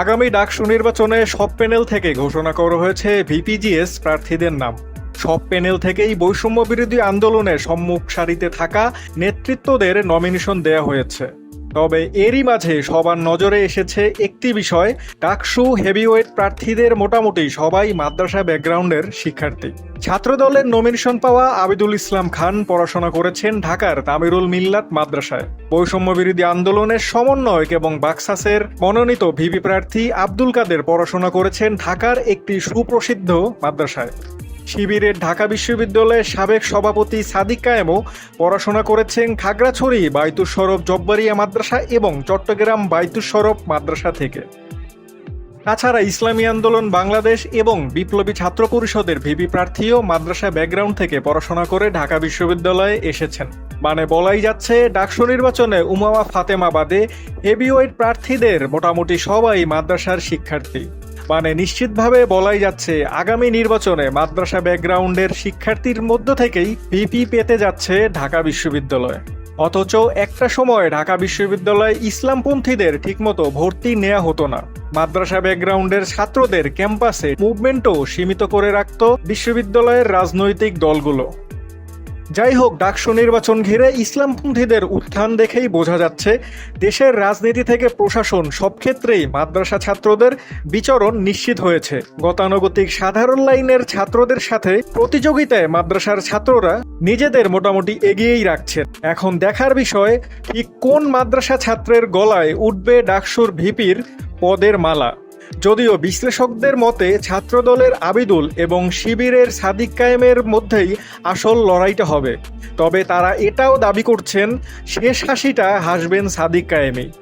আগামী ডাকসু নির্বাচনে সব প্যানেল থেকে ঘোষণা করা হয়েছে ভিপিজিএস প্রার্থীদের নাম। সব প্যানেল থেকেই বৈষম্য বিরোধী আন্দোলনের সম্মুখ সারিতে থাকা নেতৃত্বদের নমিনেশন দেয়া হয়েছে। তবে এরই মাঝে সবার নজরে এসেছে একটি বিষয়, ডাকসু হেভিওয়েট প্রার্থীদের মোটামুটি সবাই মাদ্রাসা ব্যাকগ্রাউন্ডের শিক্ষার্থী। ছাত্রদলের নমিনেশন পাওয়া আবিদুল ইসলাম খান পড়াশোনা করেছেন ঢাকার তামিরুল মিল্লাত মাদ্রাসায়। বৈষম্য বিরোধী আন্দোলনের সমন্বয়ক এবং বাক্সাসের মনোনীত ভিপি প্রার্থী আব্দুল কাদের পড়াশোনা করেছেন ঢাকার একটি সুপ্রসিদ্ধ মাদ্রাসায়। শিবিরের ঢাকা বিশ্ববিদ্যালয়ের সাবেক সভাপতি সাদিক কায়েমও পড়াশোনা করেছেন খাগড়াছড়ি বাইতুর সরব জব্বারিয়া মাদ্রাসা এবং চট্টগ্রাম বাইতুর সরব মাদ্রাসা থেকে। তাছাড়া ইসলামী আন্দোলন বাংলাদেশ এবং বিপ্লবী ছাত্র পরিষদের ভিপি প্রার্থীও মাদ্রাসা ব্যাকগ্রাউন্ড থেকে পড়াশোনা করে ঢাকা বিশ্ববিদ্যালয়ে এসেছেন। মানে বলাই যাচ্ছে, ডাকসু নির্বাচনে উমামা ফাতেমা বাদে হেভিওয়েট প্রার্থীদের মোটামুটি সবাই মাদ্রাসার শিক্ষার্থী। মানে নিশ্চিতভাবে বলাই যাচ্ছে আগামী নির্বাচনে মাদ্রাসা ব্যাকগ্রাউন্ডের শিক্ষার্থীর মধ্য থেকেই ভিপি পেতে যাচ্ছে ঢাকা বিশ্ববিদ্যালয়। অথচ একটা সময় ঢাকা বিশ্ববিদ্যালয়ে ইসলামপন্থীদের ঠিকমতো ভর্তি নেওয়া হতো না। মাদ্রাসা ব্যাকগ্রাউন্ডের ছাত্রদের ক্যাম্পাসে মুভমেন্টও সীমিত করে রাখত বিশ্ববিদ্যালয়ের রাজনৈতিক দলগুলো। যাই হোক ডাকসু নির্বাচন ঘিরে ইসলামপন্থীদের উত্থান দেখেই বোঝা যাচ্ছে, দেশের রাজনীতি থেকে প্রশাসন সব ক্ষেত্রেই মাদ্রাসা ছাত্রদের বিচরণ নিশ্চিত হয়েছে। গতানুগতিক সাধারণ লাইনের ছাত্রদের সাথে প্রতিযোগিতায় মাদ্রাসার ছাত্ররা নিজেদের মোটামুটি এগিয়েই রাখছেন এখন দেখার বিষয়, ঠিক কোন মাদ্রাসা ছাত্রের গলায় উঠবে ডাকসুর ভিপির পদের মালা? যদিও বিশ্লেষকদের মতে, ছাত্রদলের আবিদুল এবং শিবিরের সাদিক কায়েমের মধ্যেই আসল লড়াইটা হবে। তবে তারা এটাও দাবি করছেন, শেষ হাসিটা হাসবেন সাদিক কায়েমই